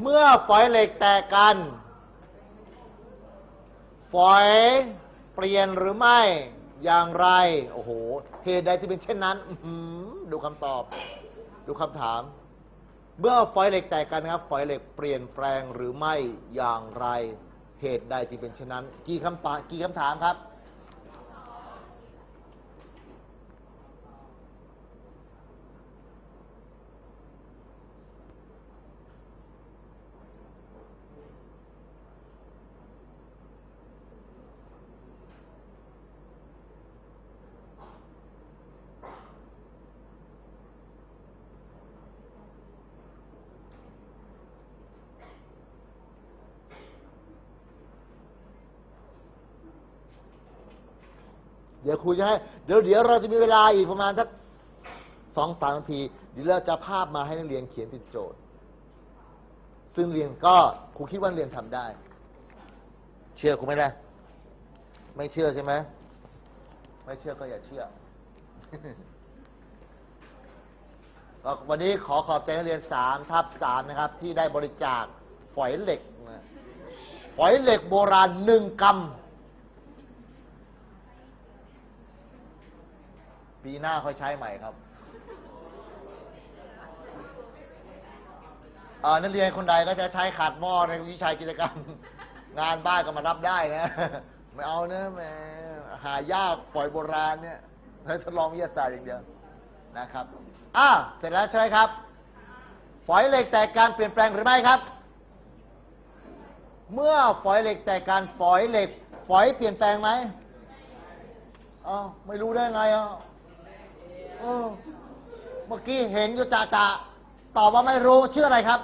เมื่อฝอยเหล็กแตกกัน ฝอยเปลี่ยนหรือไม่อย่างไร โอ้โห เหตุใดที่เป็นเช่นนั้นดูคำตอบ ดูคำถาม เมื่อฝอยเหล็กแตกกันนะครับ ฝอยเหล็กเปลี่ยนแปลงหรือไม่อย่างไร เหตุใดที่เป็นเช่นนั้น กี่คำตอบกี่คำถามครับ เดี๋ยวครูจะให้เดี๋ยวเดี๋ยวเราจะมีเวลาอีกประมาณสักสองสามนาที เดี๋ยวเราจะภาพมาให้นักเรียนเขียนติดโจทย์ ซึ่งเรียนก็ครูคิดว่าเรียนทำได้ เชื่อครูไหม่ได้ไม่เชื่อใช่ไหมไม่เชื่อก็อย่าเชื่อกวันนี้ขอขอบใจนักเรียนสามทับสามนะครับ ที่ได้บริจาคฝอยเหล็ก ฝอยเหล็กโบราณหนึ่งกำ ปีหน้าค่อยใช้ใหม่ครับอ่อนักเรียนคนใดก็จะใช้ขาดหม้อในวิชากิจกรรม งานบ้านก็มารับได้นะ ไม่เอาเนะแหมหายากปล่อยโบราณเนี่ยให้ทดลองวิทยาศาสตร์อย่างเดียวนะครับอ่าเสร็จแล้วใช่ไหมครับ ฝอยเหล็กแตกการเปลี่ยนแปลงหรือไม่ครับ เมื่อฝอยเหล็กแตกการฝอยเหล็ก ฝอยเปลี่ยนแปลงไหมอ้าวไม่รู้ได้ไงอะ เออเมื่อกี้เห็นอยู่จ่าจ่าตอบว่าไม่รู้ชื่ออะไรครับ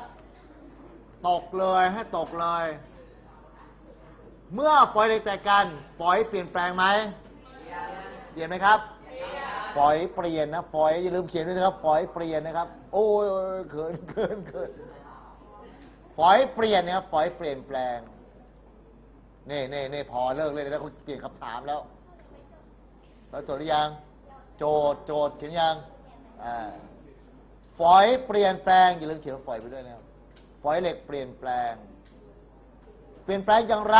ตกเลยให้ตกเลย เมื่อฝอยเหล็กแตกกันฝอยเปลี่ยนแปลงไหมเปลี่ยนไหมครับฝอยเปลี่ยนนะฝอยอย่าลืมเขียนด้วยนะครับฝอยเปลี่ยนนะครับ โอ้ยเขินเขินเขินฝอยเปลี่ยนนะครับฝอยเปลี่ยนแปลงนี่นี่นี่พอเลิกเลยแล้วเขาเปลี่ยนคำถามแล้วแล้วจดหรือยัง โจทย์โจทย์เขียนยังอ่าฝอยเปลี่ยนแปลงอย่าลืมเขียนฝอยไปด้วยนะครับฝอยเหล็กเปลี่ยนแปลง เปลี่ยนแปลงอย่างไร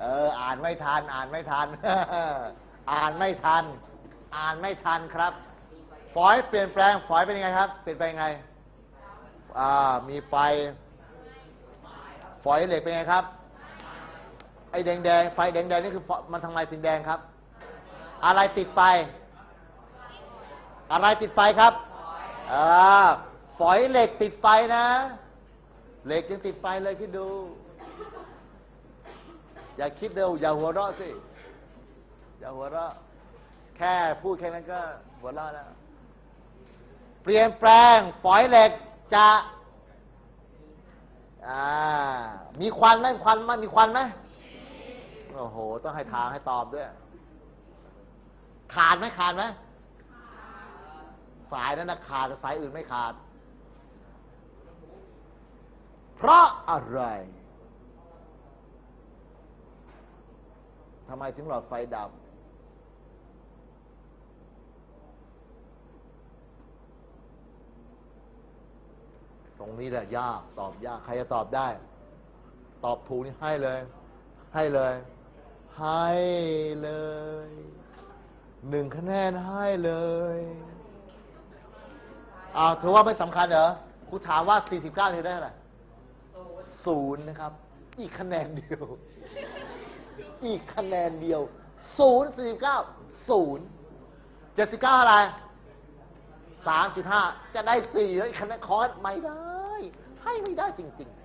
เอออ่านไม่ทัน อ่านไม่ทัน อ่านไม่ทัน อ่านไม่ทันครับ ฝอยเปลี่ยนแปลง ฝอยเป็นยังไงครับ เปลี่ยนแปยังไงอ่ามีไฟ ฝอยเหล็กเป็นไงครับ ไอ้แดงแดงไฟแดงแดงนี่คือมันทำไมถึงแดงครับ อะไรติดไฟ อะไรติดไฟครับอฝอยเหล็กติดไฟนะ เหล็กยังติดไฟเลยคิดดู อย่าคิดเร็วอย่าหัวเราะสิ อย่าหัวเราะ แค่พูดแค่นั้นก็หัวเราะแล้ว เปลี่ยนแปลง ฝอยเหล็กจะอ่ามีควันไหมควันไหมมีควันไหม อ้โห ต้องให้ทางให้ตอบด้วย ขาดไหมขาดไหมสายนั้นนะขาดแต่สายอื่นไม่ขาด เพราะอะไรทำไมถึงหลอดไฟดับตรงนี้แหละยากตอบยาก ใครจะตอบได้ ตอบถูกนี่ให้เลย ให้เลย ให้เลยหนึ่งคะแนนให้เลยอ้าวถือว่าไม่สำคัญเหรอครูถามว่า 49เธอได้เท่าไหร่ศูนย์นะครับ อีกคะแนนเดียว อีกคะแนนเดียวศูนย์สี่สิบเก้าศูนย์เจ็ดสิบเก้าอะไรสามจุดห้าจะได้สี่แล้วอีกคะแนนคอร์สไม่ได้ ให้ไม่ได้จริง ๆ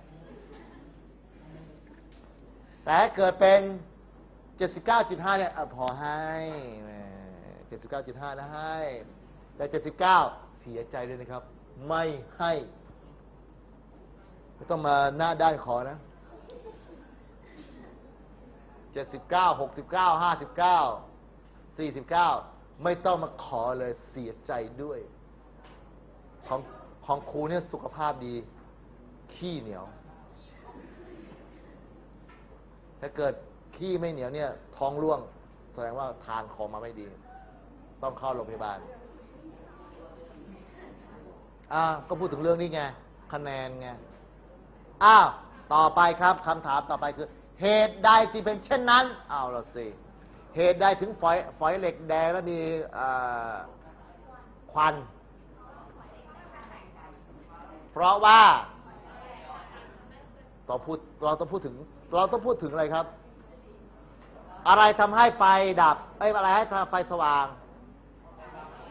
แต่เกิดเป็น 79.5 เนี่ยอะพอให้แหม79.5 นะให้แต่79 เสียใจเลยนะครับ ไม่ให้ไม่ต้องมาหน้าด้านขอนะ 79 69 59 49 ไม่ต้องมาขอเลยเสียใจด้วย ของของครูเนี่ยสุขภาพดี ขี้เหนียว ถ้าเกิด ขี้ไม่เหนียวเนี่ย ท้องร่วง แสดงว่าทานของมาไม่ดี ต้องเข้าโรงพยาบาลอ่าก็พูดถึงเรื่องนี้ไงคะแนนไงอ้าวต่อไปครับคำถามต่อไปคือ เหตุใดที่เป็นเช่นนั้นเอาละสิเหตุใดถึงฝอยฝอยเหล็กแดงแล้วมีควัน เพราะว่าต้องพูดเราต้องพูดถึง เราต้องพูดถึงอะไรครับ อะไรทำให้ไฟดับเอ้อะไรให้ไฟสว่าง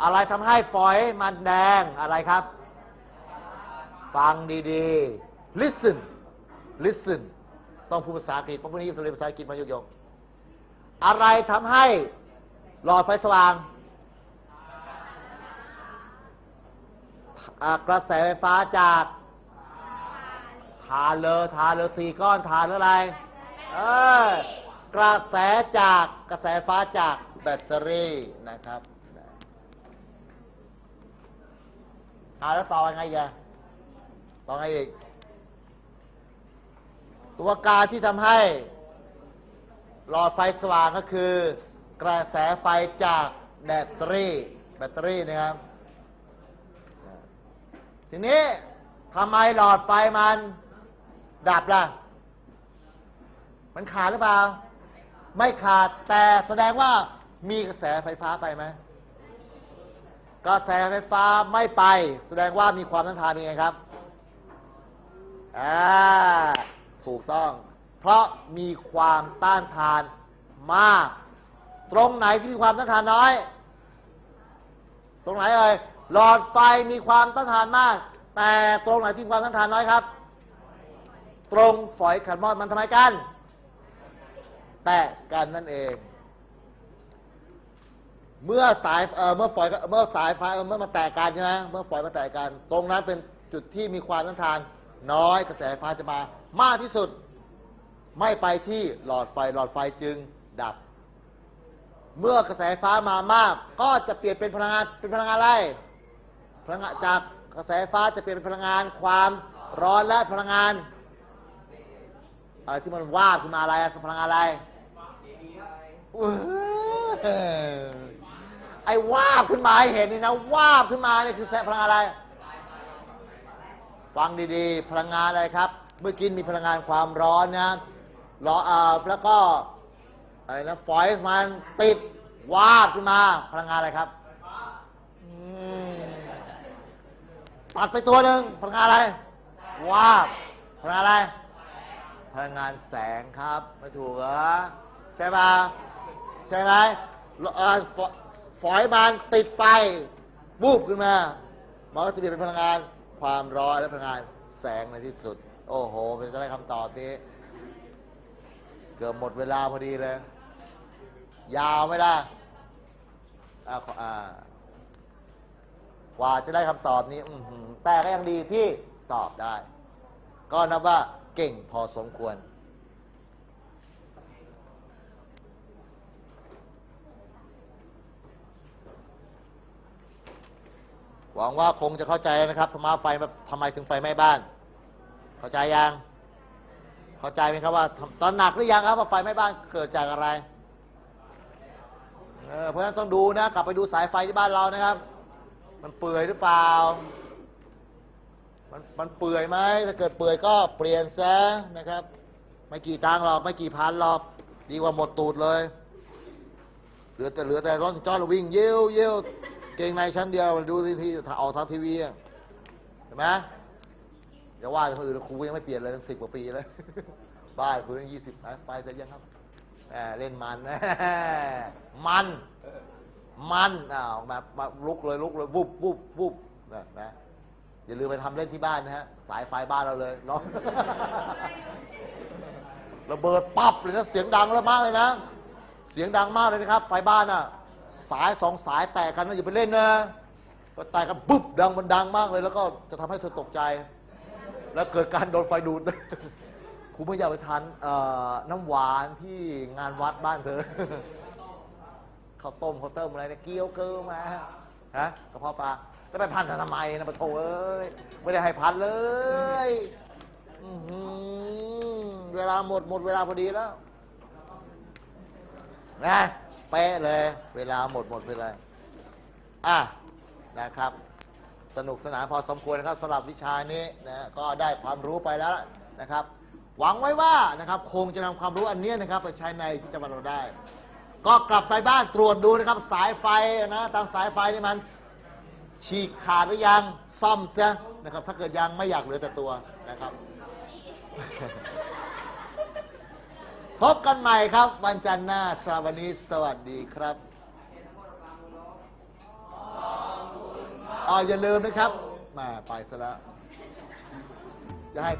อะไรทำให้ฝอยมันแดงอะไรครับ ฟังดีๆ listen listen ต้องพูดภาษาอังกฤษเพราะพวกนี้เรียนภาษาอังกฤษมายกๆอะไรทำให้หลอดไฟสว่าง กระแสไฟฟ้าจากทานเลยทานเลยสี่ก้อนทานหรืออะไร เออ กระแสจากกระแสไฟฟ้าจากแบตเตอรี่นะครับเอาแล้วต่อยังไงยะต่อไงอีก ตัวการที่ทำให้ หลอดไฟสว่างก็คือ กระแสไฟจากแบตเตอรี่ แบตเตอรี่นะครับ ทีนี้ทำไมหลอดไฟมัน ดับล่ะ มันขาดหรือเปล่า ไม่ขาดแต่แสดงว่ามีกระแสไฟฟ้าไปไหมกระแสไฟฟ้าไม่ไป แสดงว่ามีความต้านทานเป็นไงครับอ่าถูกต้อง เพราะมีความต้านทานมาก ตรงไหนที่มีความต้านทานน้อย ตรงไหนเอ่ยหลอดไฟมีความต้านทานมาก แต่ตรงไหนที่มีความต้านทานน้อยครับ ตรงฝอยขันมอดมันทำไมกัน แตะกันนั่นเอง เมื่อสายเอ่อเมื่อฝอยเมื่อสายไฟเมื่อมาแตกกันใช่ไหมเมื่อฝอยมาแตกกัน ตรงนั้นเป็นจุดที่มีความต้านทาน น้อยกระแสไฟฟ้าจะมา มากที่สุด ไม่ไปที่หลอดไฟหลอดไฟจึงดับ เมื่อกระแสไฟฟ้ามามาก ก็จะเปลี่ยนเป็นพลังงานเป็นพลังงานอะไรพลังงานจากกระแสไฟฟ้าจะเปลี่ยนเป็นพลังงานความร้อนและพลังงานอะไรที่มันว่าขึ้นมาอะไรพลังงานอะไร ไอ้วาบขึ้นมาให้เห็นนี่นะวาบขึ้นมาเนี่ยคือแสงพลังงานอะไร ฟังดีๆ พลังงานอะไรครับ เมื่อกี้มีพลังงานความร้อนนะร้อนอ่าแล้วก็อะไรนะฟอยส์มันติดวาบขึ้นมาพลังงานอะไรครับอืมตัดไปตัวหนึ่งพลังงานอะไรวาบพลังงานอะไร พลังงานแสงครับไม่ถูกเหรอใช่ป่ะ ใช่ไหมเอ่อฝฝอยมันติดไฟบูบขึ้นมา มันก็จะเปลี่ยนเป็นพลังงาน ความร้อนและพลังงานแสงในที่สุด โอ้โห เป็นจะได้คำตอบนี้ เกือบหมดเวลาพอดีเลย ยาวไหมล่ะอ่าอ่ากว่าจะได้คำตอบนี้ อืแต่ก็ยังดีที่ตอบได้ ก็นับว่าเก่งพอสมควร หวังว่าคงจะเข้าใจแล้วนะครับธรรมไฟทำไมถึงไฟไหม้บ้าน เข้าใจยัง เข้าใจไหมครับว่าตอนหนักหรือยังครับว่าไฟไหม้บ้านเกิดจากอะไรเเพราะฉะนั้นต้องดูนะกลับไปดูสายไฟที่บ้านเรานะครับ มันเปื่อยหรือเปล่า มันมันเปื่อยไหมถ้าเกิดเปื่อยก็เปลี่ยนซะนะครับ ไม่กี่ตังค์หรอกไม่กี่พันหรอกดีกว่าหมดตูดเลยเหลือแต่เหลือแต่ร่อนจ้อนวิ่งเยี่ยวเยี่ยว เกงในชั้นเดียวดูทีทีออกทางทีวีเห็นไหมอย่าว่าคนอื่นครูยังไม่เปลี่ยนเลยสิบกว่าปีแล้วบ้านครูยังยี่สิบไปเสร็จยังครับเล่นมันมันมันอ้าวมามาลุกเลยลุกเลยวุบวุบวุบนะนะอย่าลืมไปทำเล่นที่บ้านนะฮะสายไฟบ้านเราเลยเนาะระเบิดปั๊บเลยนะเสียงดังแล้วมากเลยนะเสียงดังมากเลยนะครับ ไฟบ้านอะ สายสองสายแตกกันนะอย่าไปเล่นนะก็แตกกันปุ๊บดังมันดังมากเลย แล้วก็จะทำให้เธอตกใจ แล้วเกิดการโดนไฟดูดครูไม่อยากไปทานน้ำหวานที่งานวัดบ้านเธอข้าวต้มข้าวต้มอะไรเนี่ยเกี๊ยวเกลือมาฮะกระเพาะปลาจะไปพันทำไมนะปะโถเอ้ยไม่ได้ให้พันเลยเวลาหมดหมดเวลาพอดีแล้วนะ เป๊ะเลย เวลาหมดหมดไปเลย อะนะครับ สนุกสนานพอสมควรนะครับสำหรับวิชานี้นะก็ได้ความรู้ไปแล้วนะครับ หวังไว้ว่านะครับ คงจะนำความรู้อันนี้นะครับ ไปใช้ในพิจารณาเราได้ ก็กลับไปบ้านตรวจดูนะครับ สายไฟนะตามสายไฟนี่มัน ฉีกขาดหรือยังซ่อมเสียนะครับ ถ้าเกิดยังไม่อยากเหลือแต่ตัวนะครับ พบกันใหม่ครับ วันจันทร์หน้าสำหรับวันนี้สวัสดีครับอ๋ออย่าลืมนะครับมาไปซะแล้วจะให้